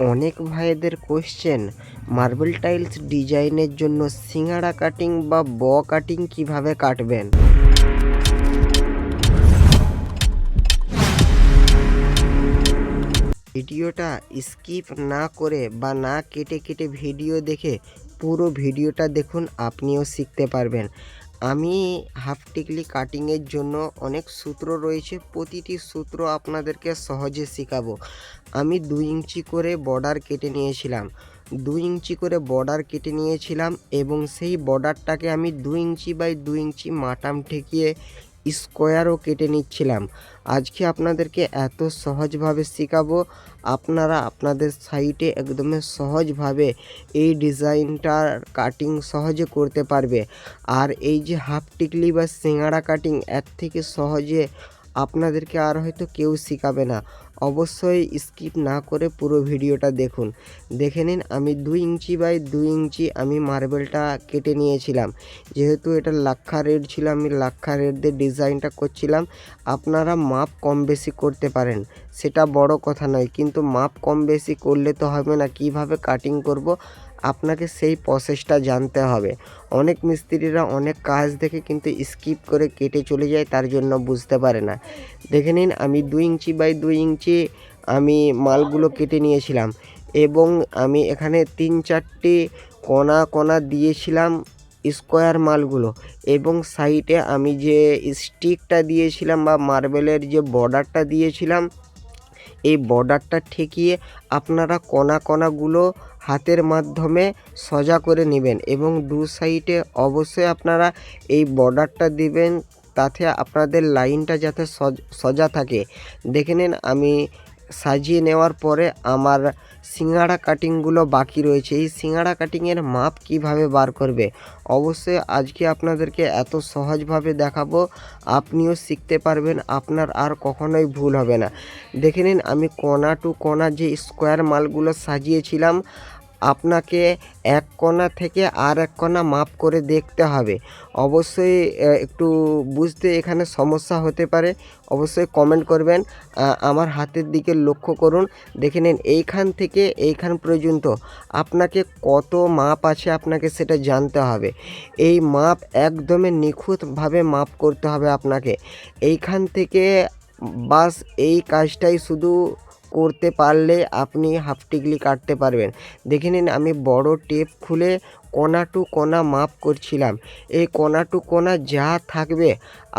অনেক ভাইদের question marble tiles ডিজাইনের জন্য সিঙাড়া কাটিং বা ব কাটিং কীভাবে কাটবেন? ভিডিওটা স্কিপ না করে বা না কেটে কেটে ভিডিও দেখে পুরো ভিডিওটা দেখুন, আপনিও শিখতে পারবেন। আমি হাফ টিকলি কাটিংয়ের জন্য অনেক সূত্র রয়েছে, প্রতিটি সূত্র আপনাদেরকে সহজে শেখাবো। আমি দুই ইঞ্চি করে বর্ডার কেটে নিয়েছিলাম। দুই ইঞ্চি করে বর্ডার কেটে নিয়েছিলাম এবং সেই বর্ডারটাকে আমি দুই ইঞ্চি বাই দুই ইঞ্চি মাটাম ঠেকিয়ে স্কোয়ারও কেটে নিচ্ছিলাম। আজকে আপনাদেরকে এত সহজভাবে শেখাবো। আপনারা আপনাদের সাইটে একদমই সহজভাবে এই ডিজাইনটার কাটিং সহজে করতে পারবে। আর এই যে হাফ টিকলি বা সিঙাড়া কাটিং, এর থেকে সহজে আপনাদেরকে আর হয়তো কেউ শেখাবে না। অবশ্যই স্কিপ না করে পুরো ভিডিওটা দেখুন। দেখে নিন, আমি দুই ইঞ্চি বাই দুই ইঞ্চি আমি মার্বেলটা কেটে নিয়েছিলাম। যেহেতু এটা লাক্ষা রেড ছিল, আমি লাক্ষা রেড দিয়ে ডিজাইনটা করছিলাম। আপনারা মাপ কম বেশি করতে পারেন, সেটা বড় কথা নয়। কিন্তু মাপ কম বেশি করলে তো হবে না, কীভাবে কাটিং করব? আপনাকে সেই প্রসেসটা জানতে হবে। অনেক মিস্ত্রিরা অনেক কাজ দেখে কিন্তু স্কিপ করে কেটে চলে যায়, তার জন্য বুঝতে পারে না। দেখে নিন, আমি দুই ইঞ্চি বাই দুই ইঞ্চি আমি মালগুলো কেটে নিয়েছিলাম এবং আমি এখানে তিন চারটি কোনা কোনা দিয়েছিলাম স্কোয়ার মালগুলো এবং সাইডে আমি যে স্টিকটা দিয়েছিলাম বা মার্বেলের যে বর্ডারটা দিয়েছিলাম এই বর্ডারটা ঠেকিয়ে আপনারা কণা কণাগুলো হাতের মাধ্যমে সোজা করে নেবেন এবং দু সাইডে অবশ্যই আপনারা এই বর্ডারটা দিবেন, তাতে আপনাদের লাইনটা যাতে সোজা থাকে। দেখে নিন আমি সাজিয়ে নেওয়ার পরে আমার সিঙাড়া কাটিংগুলো বাকি রয়েছে। এই সিঙাড়া কাটিংয়ের মাপ কীভাবে বার করবে? অবশ্যই আজকে আপনাদেরকে এত সহজভাবে দেখাবো, আপনিও শিখতে পারবেন, আপনার আর কখনোই ভুল হবে না। দেখে নিন, আমি কোনা টু কোনা যে স্কোয়ার মালগুলো সাজিয়েছিলাম আপনাকে এক কোণা থেকে আর এক কোণা মাপ করে দেখতে হবে। অবশ্যই একটু বুঝতে এখানে সমস্যা হতে পারে। অবশ্যই কমেন্ট করবেন। আমার হাতের দিকে লক্ষ্য করুন। দেখে নিন, এইখান থেকে এইখান পর্যন্ত আপনাকে কত মাপ আছে আপনাকে সেটা জানতে হবে। এই মাপ একদমই নিখুঁতভাবে মাপ করতে হবে আপনাকে। এইখান থেকে বাস এই কাজটাই শুধু করতে পারলে আপনি হাফ টিকলি কাটতে পারবেন। দেখে নিন, আমি বড় টেপ খুলে কোনা টু কোনা মাপ করছিলাম। এই কোনা টু কোনা যা থাকবে,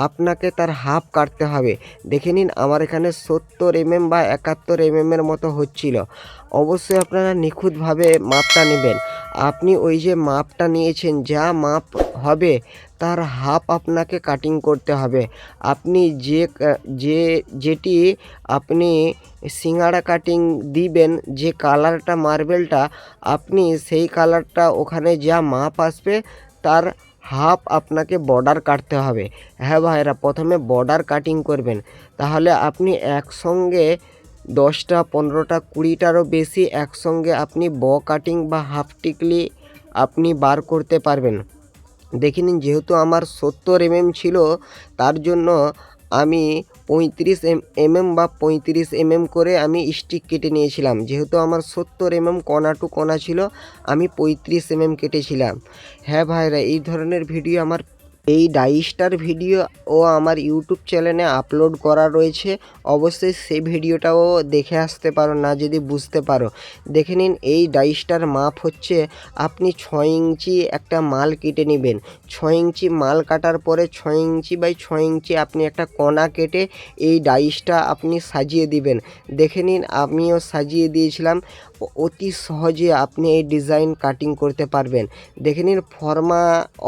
আপনাকে তার হাফ কাটতে হবে। দেখে নিন, আমার এখানে সত্তর এমএম বা একাত্তর এমএমের মতো হচ্ছিল। অবশ্যই আপনারা নিখুঁতভাবে মাপটা নেবেন। আপনি ওই যে মাপটা নিয়েছেন, যা মাপ হবে, তার হাফ আপনাকে কাটিং করতে হবে। আপনি যে যে, যেটি আপনি সিঙাড়া কাটিং দিবেন, যে কালারটা মার্বেলটা আপনি সেই কালারটা ওখানে যা মাপ আসবে, তার হাফ আপনাকে বর্ডার কাটতে হবে। হ্যাঁ ভাইরা প্রথমে বর্ডার কাটিং করবেন। তাহলে আপনি একসঙ্গে দশটা, পনেরোটা, কুড়িটারও বেশি একসঙ্গে আপনি ব কাটিং বা হাফ টিকলি আপনি বার করতে পারবেন। দেখে নিন, যেহেতু আমার সত্তর এমএম ছিল, তার জন্য আমি পঁয়ত্রিশ এম, এমএম বা পঁয়ত্রিশ এমএম করে আমি স্টিক কেটে নিয়েছিলাম। যেহেতু আমার সত্তর এমএম কণা টু কণা ছিল, আমি পঁয়ত্রিশ এমএম কেটেছিলাম। হ্যাঁ ভাইরা, এই ধরনের ভিডিও আমার এই ডাইসটার ভিডিও ও আমার ইউটিউব চ্যানেলে আপলোড করা রয়েছে। অবশ্যই সেই ভিডিওটাও দেখে আসতে পারো, না যদি বুঝতে পারো। দেখে নিন, এই ডাইসটার মাপ হচ্ছে আপনি ছয় ইঞ্চি একটা মাল কেটে নেবেন। ছয় ইঞ্চি মাল কাটার পরে ছয় ইঞ্চি বাই ছয় ইঞ্চি আপনি একটা কণা কেটে এই ডাইসটা আপনি সাজিয়ে দিবেন। দেখে নিন, আমিও সাজিয়ে দিয়েছিলাম। অতি সহজে আপনি এই ডিজাইন কাটিং করতে পারবেন। দেখে নিন, ফর্মা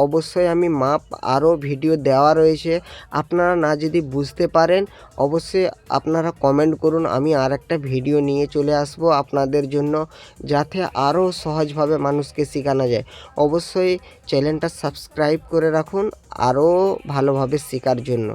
অবশ্যই আমি মাপ আরও ভিডিও দেওয়া রয়েছে। আপনারা না যদি বুঝতে পারেন, অবশ্যই আপনারা কমেন্ট করুন। আমি আর একটা ভিডিও নিয়ে চলে আসব আপনাদের জন্য, যাতে আরও সহজভাবে মানুষকে শেখানো যায়। অবশ্যই চ্যানেলটা সাবস্ক্রাইব করে রাখুন, আরও ভালোভাবে শেখার জন্য।